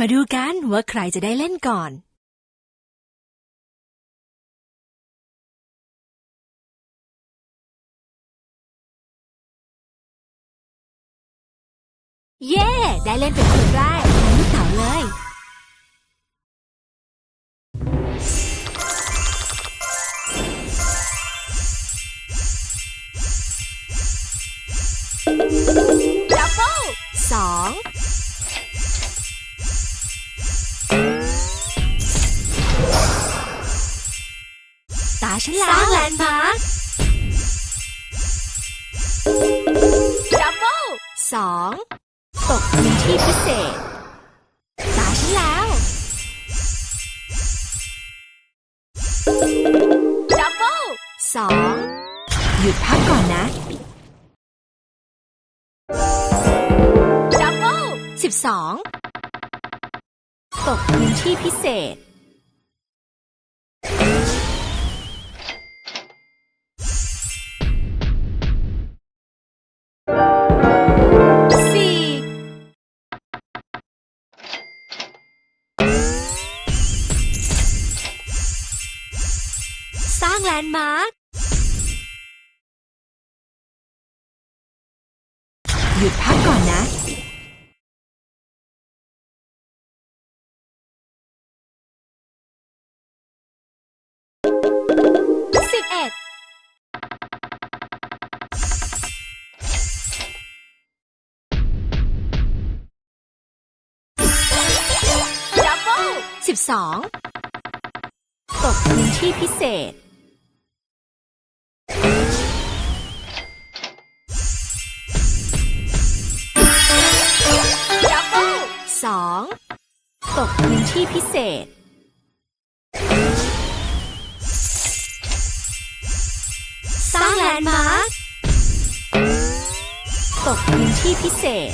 มาดูกันว่าใครจะได้เล่นก่อน เย้ได้เล่นเป็นคนแรกทั้งลูกเต๋าเลย ดับเบิลสอง ฉันแล้วสร้างแลนด์มาร์คดับเบิลสองตกพื้นที่พิเศษตาฉันแล้ว ดับเบิลสองหยุดพักก่อนนะ ดับเบิลสิบสองตกพื้นที่พิเศษ นด์มาร์คหยุดพักก่อนนะ สิบเอ็ด ดับเบิลสิบสอง ตกพื้นที่พิเศษ 2. ตกพื้นที่พิเศษ สร้างแลนด์มาร์คตกพื้นที่พิเศษ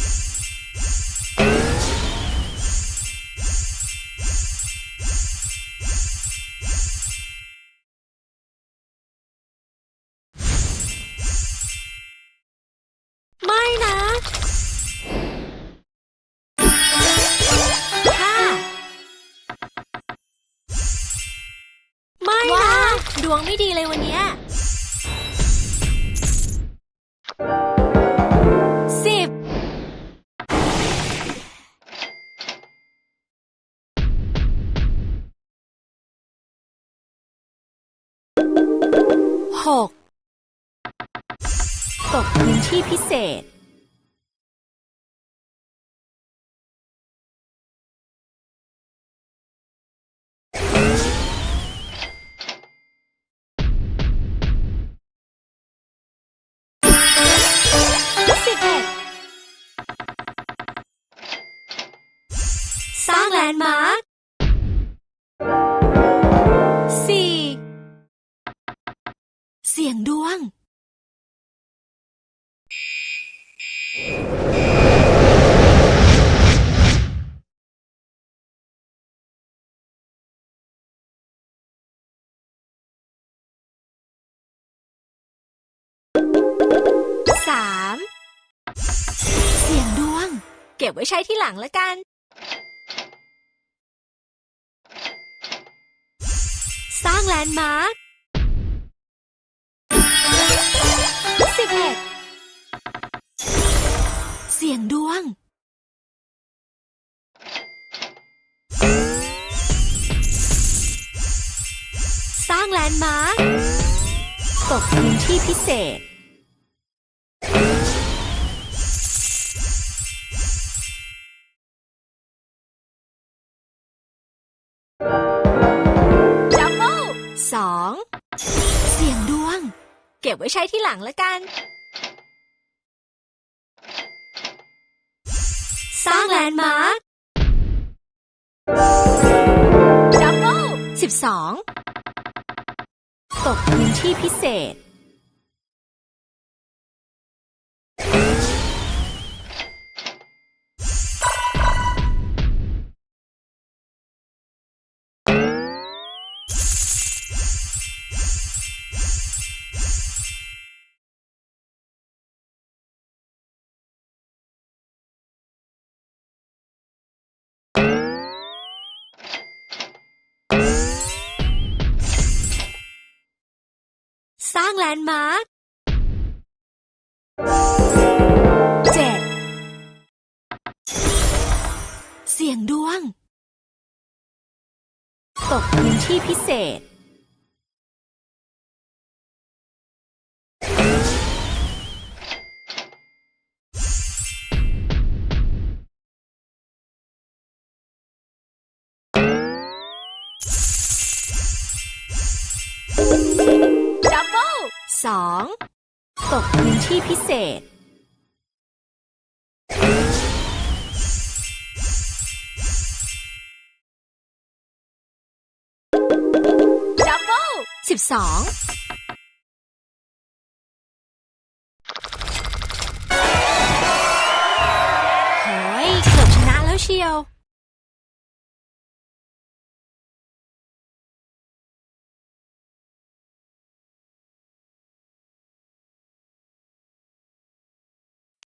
วงไม่ดีเลยวันเนี้ยสิบหกตกพื้นที่พิเศษ ร้างแลนด์มาร์คสี่เสียงดวงสามเสียงดวง เก็บไว้ใช้ที่หลังแล้วกัน สร้างแลนด์มาร์คสิบเอ็ดเสียงดวงสร้างแลนด์มาร์คตกพื้นที่พิเศษ เก็บไว้ใช้ที่หลังแล้วกัน สร้างแลนด์มาร์คดับเบิลสิบสองตกพื้นที่พิเศษ ร้างแลนด์มาร์คเจ็ดเสี่ยงดวง ตกพื้นที่พิเศษดับ 2. ตกพื้นที่พิเศษ ดับเบิล12เฮ้ยเกือบชนะแล้วเชียว